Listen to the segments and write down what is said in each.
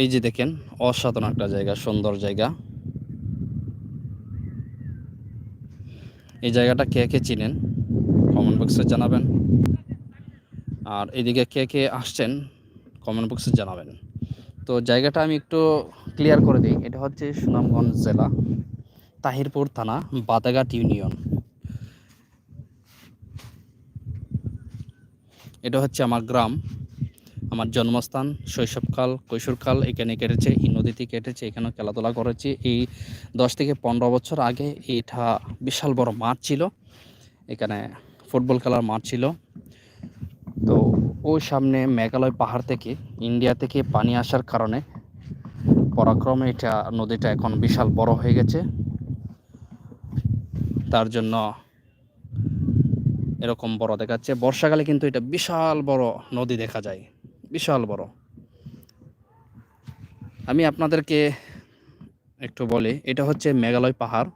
এই যে দেখেন, অসাধারণ একটা জায়গা, সুন্দর জায়গা। এই জায়গাটা কে কে চিনেন? কমেন্ট বক্সে জানাবেন। আর এদিকে কে কে আসছেন, কমেন্ট বক্সে জানাবেন। তো জায়গাটা আমি একটু ক্লিয়ার করে দিই। এটা হচ্ছে সুনামগঞ্জ জেলা, তাহিরপুর থানা বাদাঘাট ইউনিয়ন। এটা হচ্ছে আমার গ্রাম, আমার জন্মস্থান শৈশবকাল, কৈশোরকাল, এখানে কেটেছে, এই নদীতে কেটেছে এখানে খেলাধুলা করেছি। এই দশ থেকে পনেরো বছর আগে এটা বিশাল বড় মাঠ ছিল, এখানে ফুটবল খেলার মাঠ ছিল। ওই সামনে মেঘালয় পাহাড় থেকে ইন্ডিয়া থেকে পানি আসার কারণে পরাক্রমে এটা নদীটা এখন বিশাল বড় হয়ে গেছে। তার জন্য এরকম বড় দেখাচ্ছে। বর্ষাকালে কিন্তু এটা বিশাল বড় নদী দেখা যায়। বিশাল বড়। আমি আপনাদেরকে একটু বলি, এটা হচ্ছে মেঘালয় পাহাড়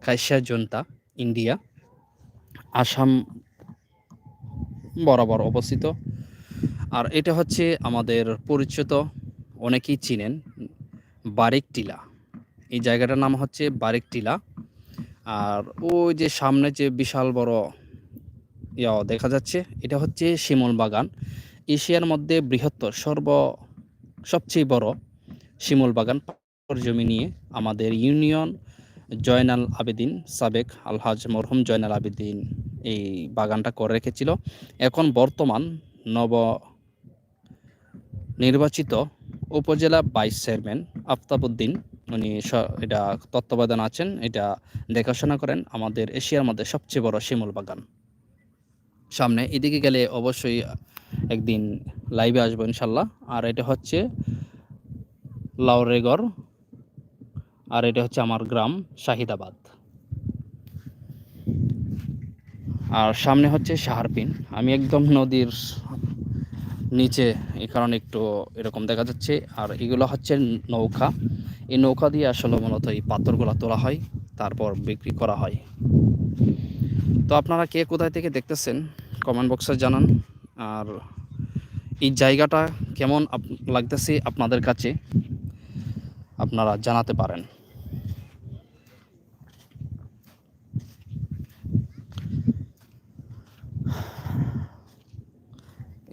কাইসা জনতা, ইন্ডিয়া। আসাম বরাবর অবস্থিত। আর এটা হচ্ছে আমাদের পরিচিত, অনেকেই চিনেন, বারিক টিলা। এই জায়গাটার নাম হচ্ছে বারিক টিলা। আর ওই যে সামনে যে বিশাল বড় ইয়া দেখা যাচ্ছে, এটা হচ্ছে শিমল বাগান। এশিয়ার মধ্যে বৃহত্তর, সর্ব, সবচেয়ে বড় শিমল বাগান। জমি নিয়ে আমাদের ইউনিয়ন জয়নাল আবেদিন, সাবেক আলহাজ মরহুম জয়নাল আবেদিন এই বাগানটা করে রেখেছিল। এখন বর্তমান নব নির্বাচিত উপজেলা ভাইস চেয়ারম্যান আফতাবউদ্দিন উনি এটা তত্ত্বাবধান আছেন, এটা দেখাশোনা করেন আমাদের এশিয়ার মধ্যে সবচেয়ে বড় শিমুল বাগান। সামনে এদিকে গেলে অবশ্যই একদিন লাইভে আসব ইনশাল্লাহ। আর এটা হচ্ছে লাউরেগড় আর এটা হচ্ছে আমার গ্রাম, শাহিদাবাদ। আর সামনে হচ্ছে সাহারপিন। আমি একদম নদীর নিচে, এই কারণে একটু এরকম দেখা যাচ্ছে। আর এগুলো হচ্ছে নৌকা। এই নৌকা দিয়ে আসলে মূলত এই পাথরগুলো তোলা হয়, তারপর বিক্রি করা হয়। তো আপনারা কে কোথায় থেকে দেখতেছেন কমেন্ট বক্সে জানান। আর এই জায়গাটা কেমন লাগতেছে আপনাদের কাছে, আপনারা জানাতে পারেন।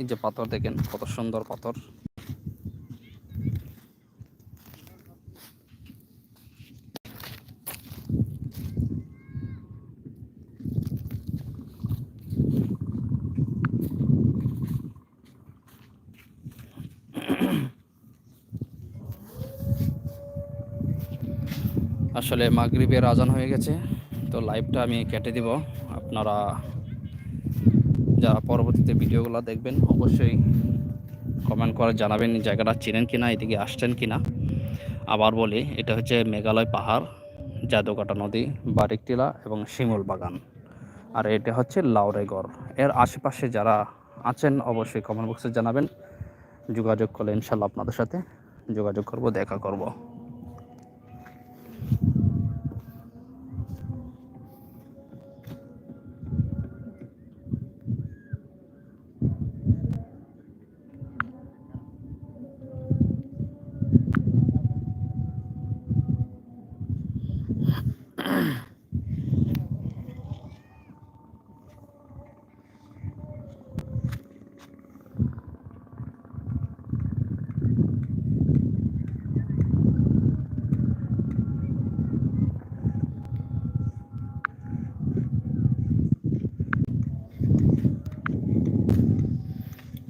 এই যে পাথর দেখেন, কত সুন্দর পাথর। আসলে মাগরিবের আজান হয়ে গেছে, তো লাইভটা আমি কেটে দিব। আপনারা যারা পরবর্তীতে ভিডিওগুলো দেখবেন, অবশ্যই কমেন্ট করে জানাবেন জায়গাটা চেনেন কিনা, এদিকে আসছেন কিনা। আবার বলি, এটা হচ্ছে মেঘালয় পাহাড় জাদুকাটা নদী, বারিকটিলা এবং শিমুল বাগান। আর এটা হচ্ছে লাউরেগড় এর আশেপাশে যারা আছেন, অবশ্যই কমেন্ট বক্সে জানাবেন। যোগাযোগ করলে ইনশাল্লাহ আপনাদের সাথে যোগাযোগ করব, দেখা করব।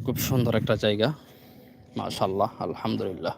খুব সুন্দর একটা জায়গা। মাশাল্লাহ আলহামদুলিল্লাহ।